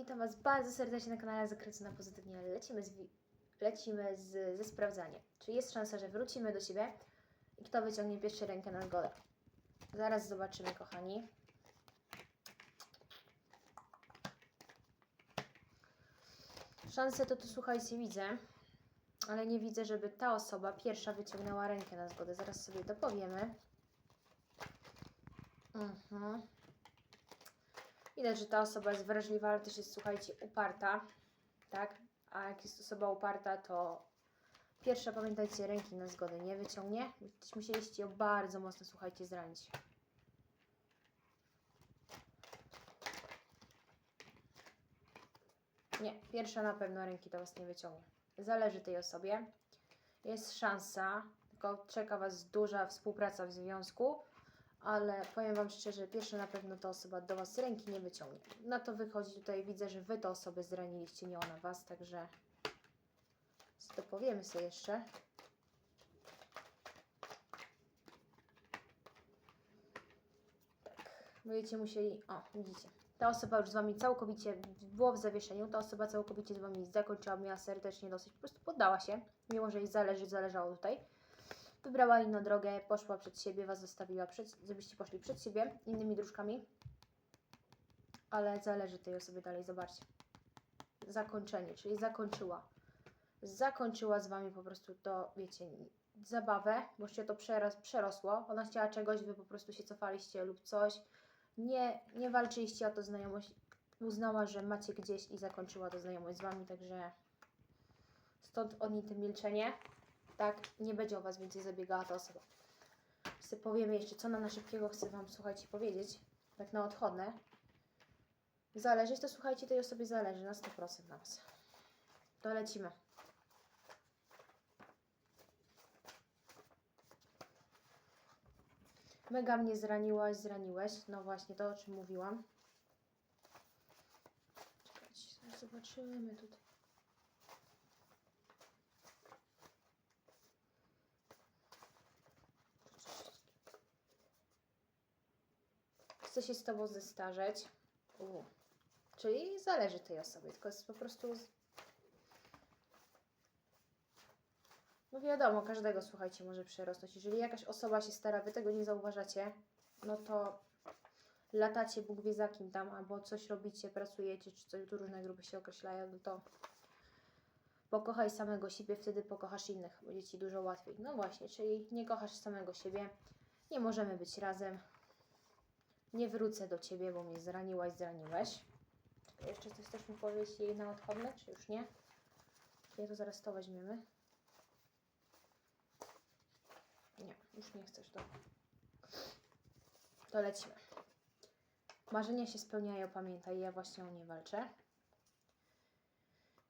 witam Was bardzo serdecznie na kanale Zakręcona Pozytywnie. Lecimy, z, lecimy z, ze sprawdzaniem. Czy jest szansa, że wrócimy do siebie i kto wyciągnie pierwszy rękę na zgodę? Zaraz zobaczymy, kochani. Szanse to tu, słuchajcie, widzę, ale nie widzę, żeby ta osoba pierwsza wyciągnęła rękę na zgodę. Zaraz sobie to powiemy. Mhm. Widać, że ta osoba jest wrażliwa, ale też jest, słuchajcie, uparta, tak? A jak jest osoba uparta, to pierwsza, pamiętajcie, ręki na zgodę nie wyciągnie. Musieliście ją bardzo mocno, słuchajcie, zranić. Nie, pierwsza na pewno ręki do Was nie wyciągnie. Zależy tej osobie. Jest szansa, tylko czeka Was duża współpraca w związku, ale powiem Wam szczerze, pierwsza na pewno ta osoba do Was ręki nie wyciągnie. Na to wychodzi tutaj, widzę, że Wy tę osobę zraniliście, nie ona Was, także to powiemy sobie jeszcze. Tak, będziecie musieli, o widzicie, ta osoba już z Wami całkowicie było w zawieszeniu, ta osoba całkowicie z Wami zakończyła, miała serdecznie dosyć, po prostu poddała się, mimo że jej zależy, zależało tutaj. Wybrała inną drogę, poszła przed siebie, Was zostawiła, przed, żebyście poszli przed siebie innymi dróżkami. Ale zależy tej osobie dalej, zobaczcie. Zakończenie, czyli zakończyła. Zakończyła z Wami po prostu to, wiecie, zabawę, bo się to przeros, przerosło. Ona chciała czegoś, Wy po prostu się cofaliście lub coś. Nie, nie walczyliście o to znajomość. Uznała, że macie gdzieś i zakończyła to znajomość z Wami, także stąd oni tym milczenie tak, nie będzie o Was więcej zabiegała ta osoba. Sobie powiemy jeszcze, co na, na szybkiego chcę Wam, słuchajcie, powiedzieć, tak na odchodne. Zależeć, to słuchajcie, tej osobie zależy na 100% na Was. To lecimy. Mega mnie zraniłaś, zraniłeś. No właśnie, to o czym mówiłam. Czekajcie, zobaczymy tutaj. Chce się z Tobą zestarzeć. U. Czyli zależy tej osobie, tylko jest po prostu... No wiadomo, każdego, słuchajcie, może przerosnąć. Jeżeli jakaś osoba się stara, Wy tego nie zauważacie, no to latacie Bóg wie za kim tam, albo coś robicie, pracujecie, czy coś, tu różne grupy się określają, no to pokochaj samego siebie, wtedy pokochasz innych, będzie Ci dużo łatwiej. No właśnie, czyli nie kochasz samego siebie, nie możemy być razem, nie wrócę do ciebie, bo mnie zraniłaś, zraniłeś. Czekaj, jeszcze coś też mi powiedzieć jej na odchodne, czy już nie? Nie, to zaraz to weźmiemy. Nie, już nie chcesz to. To lecimy. Marzenia się spełniają, pamiętaj, ja właśnie o nie walczę.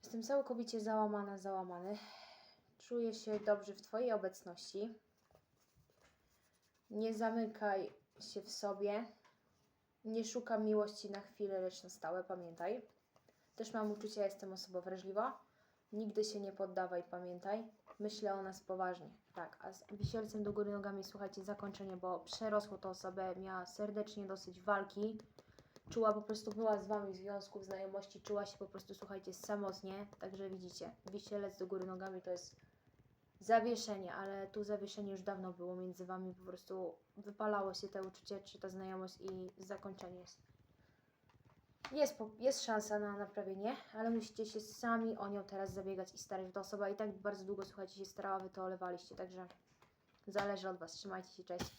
Jestem całkowicie załamana, załamany. Czuję się dobrze w Twojej obecności. Nie zamykaj się w sobie. Nie szukam miłości na chwilę, lecz na stałe, pamiętaj. Też mam uczucie, ja jestem osoba wrażliwa. Nigdy się nie poddawaj, pamiętaj. Myślę o nas poważnie. Tak, a z wisielcem do góry nogami, słuchajcie, zakończenie, bo przerosło to osobę, miała serdecznie dosyć walki. Czuła po prostu, była z Wami w związku, w znajomości, czuła się po prostu, słuchajcie, samotnie. Także widzicie, wisielec do góry nogami to jest zawieszenie, ale tu zawieszenie już dawno było między Wami, po prostu wypalało się te uczucie, czy ta znajomość i zakończenie jest. Jest, jest szansa na naprawienie, ale musicie się sami o nią teraz zabiegać i starać. Ta osoba i tak bardzo długo, słuchajcie, się starała, Wy to olewaliście, także zależy od Was. Trzymajcie się, cześć.